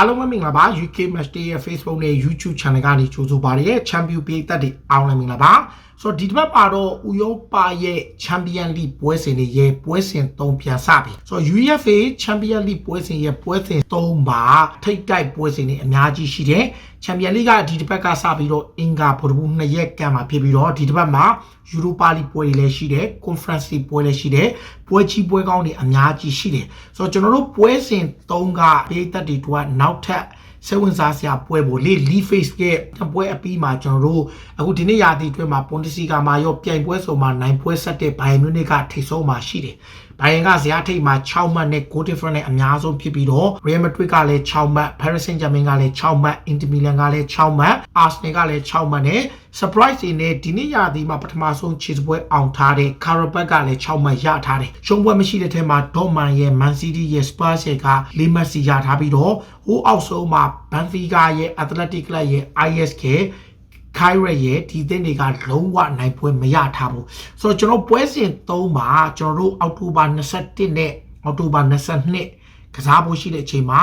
အားလုံးပဲမင်္ဂလာပါ UK Match Day ရဲ့ Facebook နဲ့ YouTube Channel ကနေကြိုဆိုပါရစေ Champion ပြည်သက်တွေအားလုံးမင်္ဂလာပါ ဆိုတော့ဒီတစ်ပတ်ပါတော့ဥရောပရဲ့ Champion League ပွဲစဉ်တွေရဲ့ပွဲစဉ်၃ပြန်စပြီဆိုတော့ UEFA Champion League ပွဲစဉ်ရဲ့ပွဲစဉ်၃မှာထိတ်တိုက်ပွဲစဉ်တွေအများကြီးရှိတယ် Champion League ကဒီတစ်ပတ်ကစပြီးတော့အင်္ဂါဗုဒ္ဓဘူးနှစ်ရက်ကန်မှာဖြစ်ပြီးတော့ဒီတစ်ပတ်မှာ Europa League ပွဲတွေလည်းရှိတယ် Conference League ပွဲလည်းရှိတယ်ပွဲကြီးပွဲကောင်းတွေအများကြီးရှိတယ်ဆိုတော့ကျွန်တော်တို့ပွဲစဉ်၃ကပြည်သက်တွေကနောက်ထပ် စိတ်ဝင်စားစရာပွဲပေါ့လေ League Face ရဲ့ပွဲအပြီးမှာကျွန်တော်တို့အခုဒီနေ့ရာသီအတွင်းမှာပွန်တစီကာမှာရောပြိုင်ပွဲဆိုမှာနိုင်ပွဲဆက်တဲ့ဘိုင်မြူနစ်ကထိပ်ဆုံးမှာရှိတယ် ဘိုင်ယန်ကဇယားထိပ်မှာ6မှတ်နဲ့ goal difference နဲ့အများဆုံးဖြစ်ပြီးတော့ Real Madrid ကလည်း6မှတ် Paris Saint-Germain ကလည်း6မှတ် Inter Milan ကလည်း6မှတ် Arsenal ကလည်း6မှတ်နဲ့ surprise တွေနဲ့ဒီနေ့ရာသီမှာပထမဆုံးခြေစပွဲအောင်ထားတဲ့ Carabao ကလည်း6မှတ်ရထားတယ်ရှုံးပွဲမရှိတဲ့ထဲမှာ Dortmund ရဲ့ Man City ရဲ့ Spurs ရဲ့က4မှတ်စီရထားပြီးတော့ဟိုးအောက်ဆုံးမှာ Benfica ရဲ့ Athletic Club ရဲ့ ISK ခိုင်ရရဲ့ဒီသင်းတွေကလုံးဝနိုင်ပွဲမရထားဘူးဆိုတော့ကျွန်တော်ပွဲစဉ်3မှာကျွန်တော်တို့အောက်တိုဘာ21နဲ့အောက်တိုဘာ22ကစားဖို့ရှိတဲ့အချိန်မှာ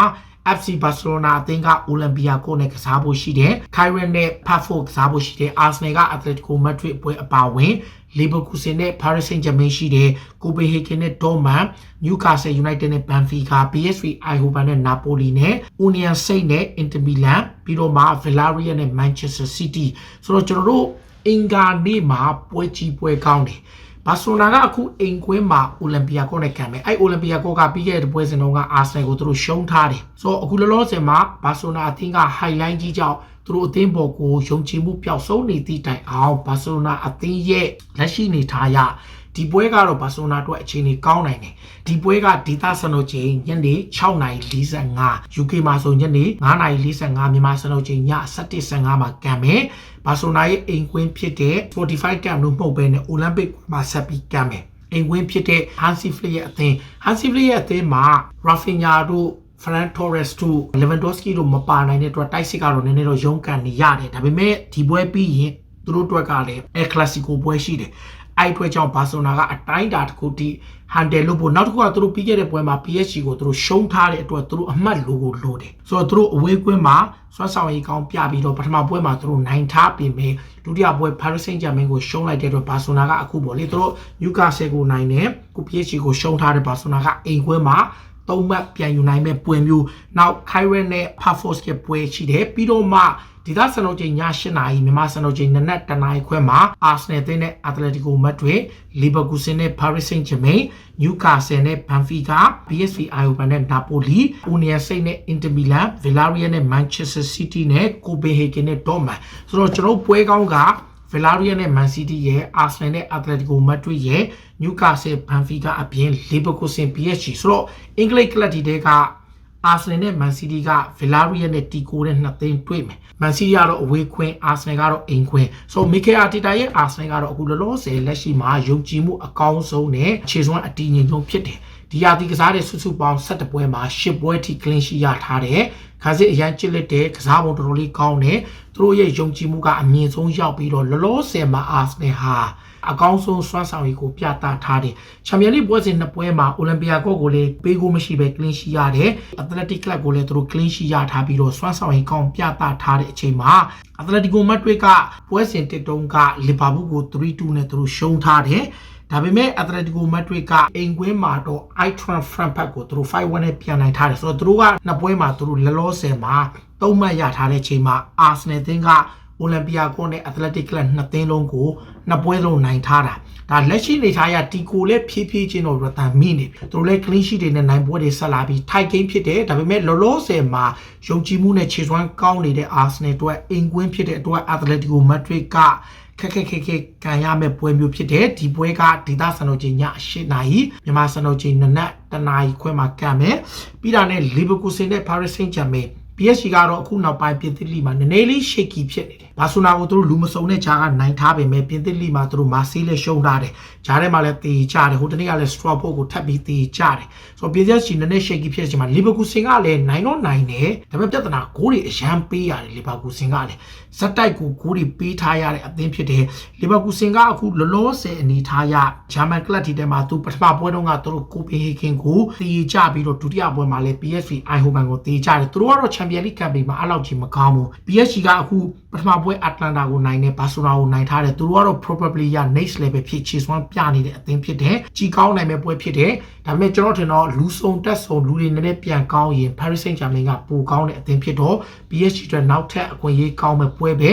FC Barcelona အသင်းက Olympiacos နဲ့ကစားဖို့ရှိတယ်။ Kyren နဲ့ Pafo ကစားဖို့ရှိတယ်။ Arsenal က Atletico Madrid ပွဲအပါဝင် Leverkusen နဲ့ Paris Saint-Germain ရှိတယ်။ Copenhagen နဲ့ Dortmund Newcastle United နဲ့ Benfica PSV Eindhoven နဲ့ Napoli နဲ့ Union Saint နဲ့ Inter Milan ပြီးတော့မှ Villarreal နဲ့ Manchester City ဆိုတော့ကျွန်တော်တို့အင်္ဂါနေ့မှာပွဲကြီးပွဲကောင်းတယ်ဘာစီလိုနာကအခုအိမ်ကွင်းမှာအိုလံပီယာကောနဲ့ခံမယ်အဲ့အိုလံပီယာကောကပြီးခဲ့တဲ့ပွဲစဉ်တုန်းကအာဆနယ်ကိုသူတို့ရှုံးထားတယ်ဆိုတော့အခုလောလောဆယ်မှာဘာစီလိုနာအသင်းက highlight ကြီးကြောင့် သူတို့အသင်းပေါ်ကိုယုံကြည်မှုပျောက်ဆုံးနေသည့်တိုင်အောင်ဘာစီလိုနာအသင်းရဲ့လက်ရှိနေထားရဒီပွဲကတော့ဘာစီလိုနာအတွက်အခြေအနေကောင်းနိုင်တယ်ဒီပွဲကဒေသစံတော်ချိန်ညနေ6:45 UK မှာဆိုညနေ9:45မြန်မာစံတော်ချိန်ည7:15မှာကန်မယ်ဘာစီလိုနာရဲ့အိမ်ကွင်းဖြစ်တဲ့ Spotify ကံလို့မှုတ်ပဲနဲ့ Olympic မှာဆက်ပြီးကန်မယ်အိမ်ကွင်းဖြစ်တဲ့ Hansi Flick ရဲ့အသင်း Hansi Flick ရဲ့အသင်းမှာ Rafinha တို့ Ferran Torres တို့ Lewandowski တို့မပါနိုင်တဲ့အတွက်တိုက်စစ်ကတော့နည်းနည်းတော့ရုန်းကန်နေရတယ်ဒါပေမဲ့ဒီပွဲပြီးရင်သူတို့အတွက်ကလည်း El Clasico ပွဲရှိတယ်အဲ့အတွက်ကြောင့်ဘာစီလိုနာကအတိုင်းတာတစ်ခုထိဟန်တယ်လို့ပို့နောက်တစ်ခုကသူတို့ပြီးခဲ့တဲ့ပွဲမှာ PSG ကိုသူတို့ရှုံးထားတဲ့အတွက်သူတို့အမှတ်လိုကိုလိုတယ်ဆိုတော့သူတို့အဝေးကွင်းမှာဆွမ်းဆောင်ရေးကောင်းပြပြီးတော့ပထမပွဲမှာသူတို့နိုင်ထားပြင်မဲ့ဒုတိယပွဲ Paris Saint-Germain ကိုရှုံးလိုက်တဲ့အတွက်ဘာစီလိုနာကအခုပေါ့လေသူတို့ Newcastle ကိုနိုင်တယ်ကို PSG ကိုရှုံးထားတဲ့ဘာစီလိုနာကအိမ်ကွင်းမှာ သုံးမှတ်ပြန်ယူနိုင်မဲ့ပွဲမျိုးနောက် Kyren နဲ့ Pafos ကပွဲရှိတယ်ပြီးတော့မှဒီသားစံတော်ချိန်ည8နာရီမြန်မာစံတော်ချိန်နနက်10နာရီခွဲမှာ Arsenal အသင်းနဲ့ Atletico Madrid, Leverkusen နဲ့ Paris Saint-Germain, Newcastle နဲ့ Benfica, PSV Eindhoven နဲ့ Napoli, Union Saint နဲ့ Inter Milan, Villarreal နဲ့ Manchester City နဲ့ Copenhagen နဲ့ Dortmund ဆိုတော့ကျွန်တော်ပွဲကောင်းက Villarreal နဲ့ Man City ရဲ့ Arsenal နဲ့ Atletico Madrid ရဲ့ Newcastle, Benfica အပြင် Leverkusen, PSG ဆိုတော့အင်္ဂလိပ်ကလပ်ဒီတဲက Arsenal နဲ့ Man City က Villarreal နဲ့ Tico နဲ့နှစ်သိန်းတွေ့မယ်။ Man City ကတော့အဝေးခွင်း Arsenal ကတော့အိမ်ခွင်း။ So Mikel Arteta ရဲ့ Arsenal ကတော့အခုလောလောဆယ်လက်ရှိမှာယုံကြည်မှုအကောင်းဆုံးနဲ့ခြေစွမ်းအတည်ငြိမ်ဆုံးဖြစ်တယ်။ ဒီရာသီကစားတဲ့စုစုပေါင်း17ပွဲမှာ10ပွဲထိ clean sheet ရထားတယ်။ခါစစ်အရန်ချစ်လက်တဲ့ကစားပုံတော်တော်လေးကောင်းတယ်။သူတို့ရဲ့ယုံကြည်မှုကအမြင့်ဆုံးရောက်ပြီးတော့လောလောဆယ်မှာ Arsenal ဟာအကောင်းဆုံးစွမ်းဆောင်ရည်ကိုပြသထားတယ်။ချန်ပီယံလိပွဲစဉ်နှစ်ပွဲမှာအိုလံပီယာကောကိုလည်းပေးကိုမရှိပဲ clean sheet ရတယ်။ Athletic Club ကိုလည်းသူတို့ clean sheet ရထားပြီးတော့စွမ်းဆောင်ရည်ကောင်းပြသထားတဲ့အချိန်မှာ Atletico Madrid ကပွဲစဉ်တစ်တုံးက Liverpool ကို3-2နဲ့သူတို့ရှုံးထားတယ်။ ဒါပေမဲ့ Atletico Madrid ကအိမ်ကွင်းမှာတော့ Eintracht Frankfurt ကိုသူတို့5-1နဲ့ပြန်နိုင်ထားတယ်ဆိုတော့သူတို့ကနှစ်ပွဲမှာသူတို့လလောဆယ်မှာသုံးမှတ်ရထားတဲ့ချိန်မှာ Arsenal သင်းက အိုလံပီယာကိုနဲ့ Athletic Club နှစ်သင်းလုံးကိုနှစ်ပွဲလုံးနိုင်ထားတာဒါလက်ရှိနေထားရတီကိုလည်းဖြည်းဖြည်းချင်းတော့ရတန်မိနေပြီသူတို့လည်း clean sheet တွေနဲ့နိုင်ပွဲတွေဆက်လာပြီး tie game ဖြစ်တယ်ဒါပေမဲ့လောလောဆယ်မှာယုံကြည်မှုနဲ့ခြေစွမ်းကောင်းနေတဲ့ Arsenal အတွက်အိမ်ကွင်းဖြစ်တဲ့အတွက် Atletico Madrid ကခက်ခက်ခက်ခက်ကန်ရမယ့်ပွဲမျိုးဖြစ်တယ်ဒီပွဲကဒေသစံတော်ချိန်ည8နာရီမြန်မာစံတော်ချိန်နနက်တနာရီခွဲမှာကန်မယ်ပြီးတာနဲ့ Leverkusen နဲ့ Paris Saint-Germain PSG ကတော့အခုနောက်ပိုင်းပြည်သစ်လီမှာနည်းနည်းလေး shaky ဖြစ်နေတယ် ဘာဆိုနာကိုသူတို့လူမစုံတဲ့ဂျာကနိုင်ထားပေမဲ့ပြင်သစ်လိမှာသူတို့မာဆေးလည်းရှုံးထားတယ်ဂျာထဲမှာလည်းတေကြတယ်ဟိုတနေ့ကလည်း Strawford ကိုထပ်ပြီးတေကြတယ်ဆိုတော့ပြင်သစ်စီနည်းနည်း shaky ဖြစ်ချိန်မှာလီဗာပူးစင်ကလည်းနိုင်တော့နိုင်တယ်ဒါပေမဲ့ပြဿနာဂိုးတွေအရန်ပေးရတယ်လီဗာပူးစင်ကလည်းဇက်တိုက်ကိုဂိုးတွေပေးထားရတဲ့အသင်းဖြစ်တယ်လီဗာပူးစင်ကအခုလောလောဆယ်အနေထားရဂျာမန်ကလပ်တီထဲမှာသူပထမပွဲတုန်းကသူတို့ကိုပင်ဟေဂင်ကိုတေကြပြီးတော့ဒုတိယပွဲမှာလည်း PSV Eindhoven ကိုတေကြတယ်သူတို့ကတော့ Champions League campaign မှာအဲ့လောက်ကြီးမကောင်းဘူး PSG ကအခုပထမပွဲ Atlanta ကိုနိုင်တယ် Barcelona ကိုနိုင်ထားတယ်သူတို့ကတော့ probably ရ next level ဖြစ်ချေစွမ်းပြနေတဲ့အသင်းဖြစ်တယ်ကြီးကောင်းနိုင်မဲ့ပွဲဖြစ်တယ် ဒါပေမဲ့ကျွန်တော်ထင်တော့လူစုံတက်စုံလူတွေနည်းနည်းပြန်ကောင်းရင် Paris Saint-Germain ကပိုကောင်းတဲ့အသင်းဖြစ်တော့ PSG အတွက်နောက်ထပ်အခွင့်အရေးကောင်းမဲ့ပွဲပဲ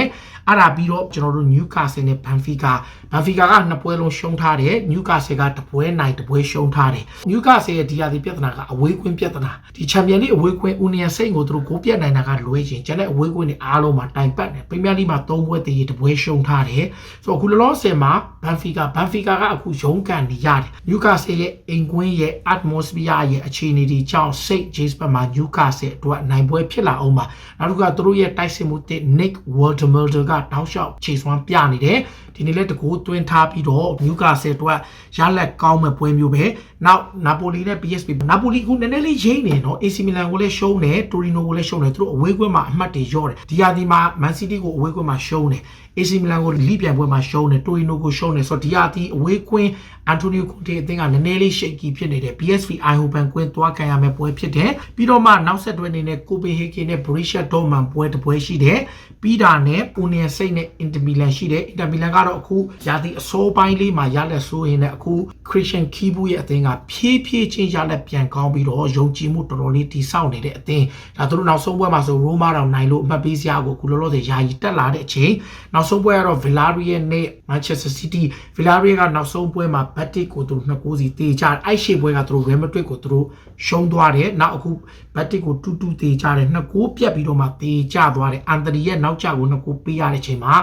အဲ့ဒါပြီးတော့ကျွန်တော်တို့ Newcastle နဲ့ Benfica Benfica ကနှစ်ပွဲလုံးရှုံးထားတယ် Newcastle ကတစ်ပွဲနိုင်တစ်ပွဲရှုံးထားတယ် Newcastle ရဲ့ဒီဟာဒီပြဿနာကအဝေးကွင်းပြဿနာဒီ Champions League အဝေးကွင်း Union စိတ်ကိုသူတို့ကိုပြတ်နိုင်တာကလွဲချင်ကျန်တဲ့အဝေးကွင်းတွေအားလုံးမှာတိုင်ပတ်တယ် Premier League မှာ၃ပွဲတည်တစ်ပွဲရှုံးထားတယ်ဆိုတော့အခုလောလောဆယ်မှာ Benfica Benfica ကအခုရုန်းကန်နေရတယ် Newcastle ရဲ့အိမ်ကွင်းရဲ့ atmosphere ရဲ့အခြေအနေတွေကြောင့် St James ဘက်မှာ Newcastle အတွက်နိုင်ပွဲဖြစ်လာအောင်ပါနောက်တစ်ခါသူတို့ရဲ့တိုက်စစ်မှုတစ် Nick Waldemulder ကတောက်လျှောက်ခြေစွမ်းပြနေတယ်ဒီနေ့လည်းတကူတွင်းထားပြီးတော့ Newcastle အတွက်ရလက်ကောင်းမဲ့ပွဲမျိုးပဲနောက် Napoli နဲ့ PSV Napoli ခုနည်းနည်းလေးရိမ့်နေနော် AC Milan ကိုလည်းရှုံးတယ် Torino ကိုလည်းရှုံးတယ်သူတို့အဝေးကွင်းမှာအမှတ်တွေရော့တယ်ဒီဟာဒီမှာ Man City ကိုအဝေးကွင်းမှာရှုံးတယ် AC Milan ကိုလိပြန်ပွဲမှာရှုံးတယ် Torino ကိုရှုံးတယ်ဆိုတော့ဒီဟာဒီအဝေးကွင်း Antonio Conte အသင်းကနည်းနည်းလေး shaky ဖြစ်နေတယ် PSV Eindhoven ကွင်းသွားခံရမယ့်ပွဲဖြစ်တယ်ပြီးတော့မှနောက်ဆက်တွဲအနေနဲ့ Copenhagen နဲ့ Borussia Dortmund ပွဲတစ်ပွဲရှိတယ်ပြီးတာနဲ့ Union စိတ်နဲ့ Inter Milan ရှိတယ် Inter Milan ကတော့အခုရာသီအစိုးပိုင်းလေးမှာရလက်ဆိုးရင်လည်းအခု Christian Kibu ရဲ့အသင်းကဖြည်းဖြည်းချင်းရလက်ပြန်ကောင်းပြီးတော့ယုံကြည်မှုတော်တော်လေးတည်ဆောက်နေတဲ့အသင်းဒါသူတို့နောက်ဆုံးပွဲမှာဆို Roma တောင်နိုင်လို့အမှတ်ပေးစရာကိုအခုလောလောဆယ်ယာယီတက်လာတဲ့အချိန်နောက်ဆုံးပွဲကတော့ Villarreal နဲ့ Manchester City Villarreal ကနောက်ဆုံးပွဲမှာ Betis ကိုသူတို့နှစ်ကိုးစီတေးကြတယ်အဲ့ရှေ့ပွဲကသူတို့ Real Madrid ကိုသူတို့ရှုံးသွားတယ်နောက်အခု Betis ကိုတူတူတေးကြတယ်နှစ်ကိုးပြတ်ပြီးတော့မှတေးကြသွားတယ်အန်တနီရဲ့နောက်ကျကိုနှစ်ကိုးပေးရတဲ့အချိန်မှာ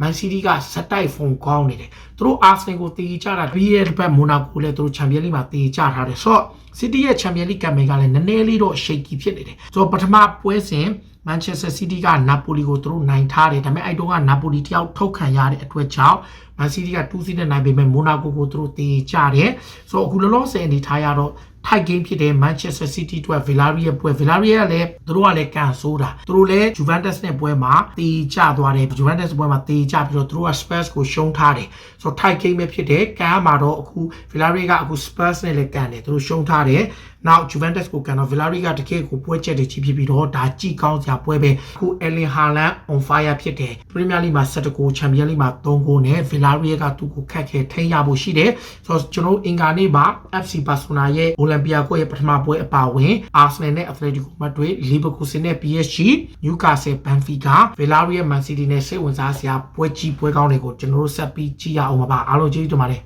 မန်စီးတီးကစက်တိုက်ဖုန်ကောင်းနေတယ်သူတို့အာဆင်ကိုတေးကြတာပြီးရဲ့တစ်ပတ်မိုနာကိုလည်းသူတို့ချန်ပီယံလိမှာတေးကြထားတယ်ဆိုတော့စီးတီးရဲ့ချန်ပီယံလိကမ်ပိန်းကလည်းနည်းနည်းလေးတော့ shaky ဖြစ်နေတယ်ဆိုတော့ပထမပွဲစဉ် Manchester City က Napoli ကိုသူတို့နိုင်ထားတယ်ဒါပေမဲ့အဲ့တုန်းက Napoli တယောက်ထုတ်ခံရတဲ့အတွက်ကြောင့် Man City က2-0နဲ့နိုင်ပေမဲ့ Monaco ကိုသူတို့တေးကြတယ်ဆိုတော့အခုလောလောဆယ်အနေထားရတော့ ထိုက်ဂိမ်းဖြစ်တဲ့ Manchester City အတွက် Villarreal ပွဲ Villarreal ကလည်းသူတို့ကလည်းကန်ဆိုးတာသူတို့လည်း Juventus နဲ့ပွဲမှာတေးကြသွားတယ် Juventus ပွဲမှာတေးကြပြီးတော့သူတို့က Spurs ကိုရှုံးထားတယ်ဆိုတော့ထိုက်ဂိမ်းပဲဖြစ်တယ်ကန်မှာတော့အခု Villarreal ကအခု Spurs နဲ့လည်းကန်တယ်သူတို့ရှုံးထားတယ်နောက် Juventus ကိုကန်တော့ Villarreal ကတကယ်ကိုပွဲချက်တွေကြီးဖြစ်ပြီးတော့ဒါကြည့်ကောင်းစရာပွဲပဲအခု Erling Haaland on fire ဖြစ်တယ် Premier League မှာ7ဂိုး Champions League မှာ3ဂိုးနဲ့ Villarreal ကသူ့ကိုခက်ခဲထိန်းရဖို့ရှိတယ်ဆိုတော့ကျွန်တော်အင်္ဂါနေ့မှာ FC Barcelona ရဲ့ Olympia ကိုရဲ့ပထမပွဲအပါအဝင် Arsenal နဲ့ Atletico Madrid Leverkusen နဲ့ PSG Newcastle Benfica Villarreal Man City နဲ့စိတ်ဝင်စားစရာပွဲကြီးပွဲကောင်းတွေကိုကျွန်တော်တို့ဆက်ပြီးကြည့်ရအောင်ပါအားလုံးကျေးဇူးတင်ပါတယ်